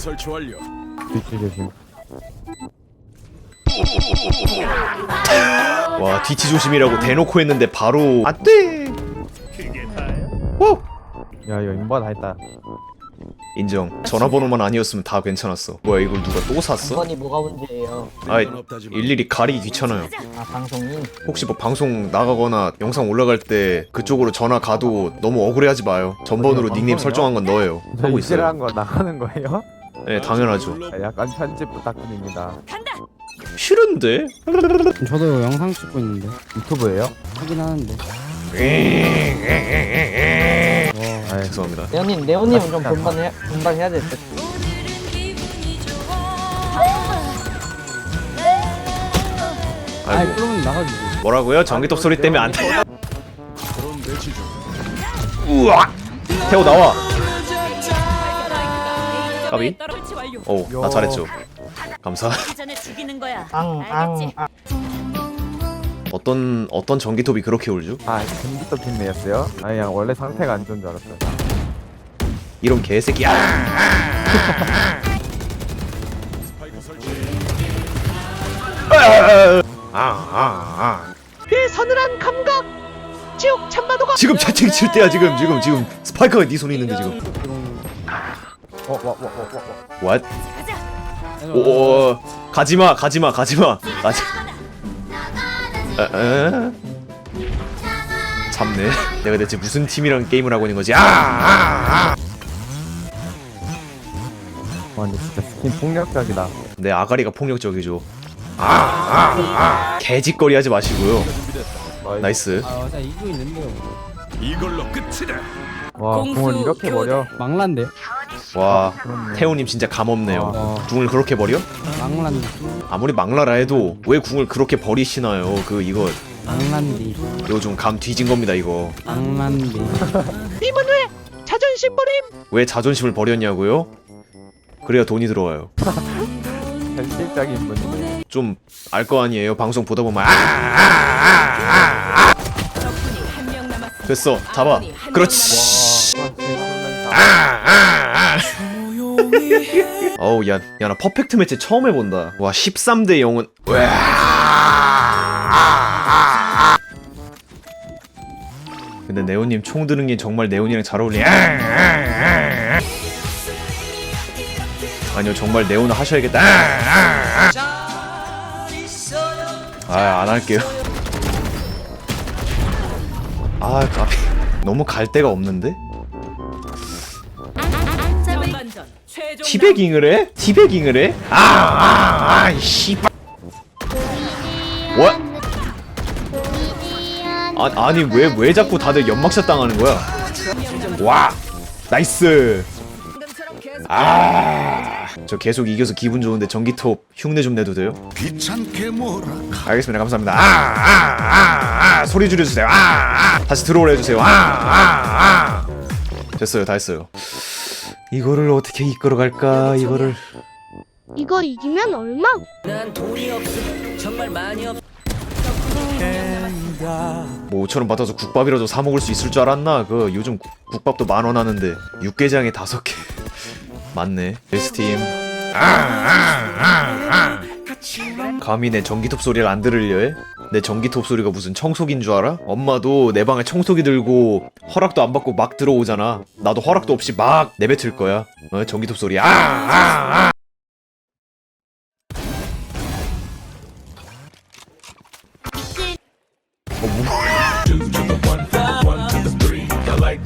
설치 완료. 뒤치 조심. 와 뒤치 조심이라고 대놓고 했는데 바로 안돼 오 야 이거 인바 다 했다. 인정 전화번호만 아니었으면 다 괜찮았어 뭐야 이걸 누가 또 샀어? 이번이 뭐가 문제예요? 아 일일이 가리기 귀찮아요 아 방송이 혹시 뭐 방송 나가거나 영상 올라갈 때 그쪽으로 전화 가도 너무 억울해하지 마요 전번으로 방송이요? 닉네임 설정한 건 너예요 하고 있어요 이질한 거 나가는 거예요? 네 당연하죠 아, 약간 편집 부탁드립니다. 싫은데? 저도 영상 찍고 있는데 유튜브예요? 하긴 하는데 아, 죄송합니다 네오님 네오님은 좀 분발해 분발해야 될 듯. 아이 아이고 그러면 나가주지 뭐라고요? 전기톱 소리 때문에 안 돼. 우와 태호 나와 까비? 오나 잘했죠 감사 전에 죽이는 거야. 앙, 알겠지? 앙, 앙. 어떤 어떤 전기톱이 그렇게 울죠? 아 전기톱 핀내였어요? 아니 그냥 원래 상태가 안 좋은 줄 알았어요. 이런 개새끼야 스파이크 설치. 아아아 지금 채팅 칠 때야 지금 지금 지금 스파이크가 네 손에 있는데 지금 what 오 가지마 가지마 가지마 가지 에? 참네 내가 대체 무슨 팀이랑 게임을 하고 있는 거지 아, 아, 아. 와 근데 진짜 스킨 폭력적이다. 내 아가리가 폭력적이죠 아, 아, 아. 개짓거리 하지 마시고요 나이스 아 이거 있는데요 이걸로 끝이다. 와 공을 이렇게 버려. 망란데 와 그렇네. 태우님 진짜 감없네요. 어 궁을 그렇게 버려? 망란 아무리 막라라 해도 왜 궁을 그렇게 버리시나요? 그 이거. 망란디. 이거 좀 감 뒤진 겁니다 이거. 망란디. 왜 자존심을 버렸냐고요? 그래야 돈이 들어와요. 현실적인 분이네. 좀 알 거 아니에요? 방송 보다 보면. 아, 아, 아, 적군이 한 명 남았습니다. 아. 됐어 잡아 그렇지 와 진짜 아, 어우 야 야 나 퍼펙트 매치 처음 해본다. 와 13대 0은. 근데 네오님 총 드는 게 정말 네온이랑 잘 어울리 아니요 정말 네온 하셔야겠다. 아안 할게요. 아 까비 너무 갈 데가 없는데 티베깅을 해? 티베깅을 해? 아, 아, 아, 이 씨발. what? 아, 아니 왜 왜 자꾸 다들 연막샷 당하는 거야? 와, 나이스. 아, 저 계속 이겨서 기분 좋은데 전기톱 흉내 좀 내도 돼요? 귀찮게 뭐라. 알겠습니다. 감사합니다. 아, 아, 아, 아, 소리 줄여주세요. 아, 아, 다시 들어오래 해주세요. 아, 아, 아. 됐어요, 다 했어요. 이거를 어떻게 이끌어갈까? 이거를 이거 이기면 얼마? 뭐 5천 원 받아서 국밥이라도 사 먹을 수 있을 줄 알았나? 그 요즘 국- 국밥도 만 원 하는데 육개장에 다섯 개 맞네. 베스팀. 감히 내 전기톱 소리를 안 들으려 해? 내 전기톱 소리가 무슨 청소기인 줄 알아? 엄마도 내 방에 청소기 들고 허락도 안 받고 막 들어오잖아. 나도 허락도 없이 막 내뱉을 거야. 어, 전기톱 소리. 아, 아, 아. three. I like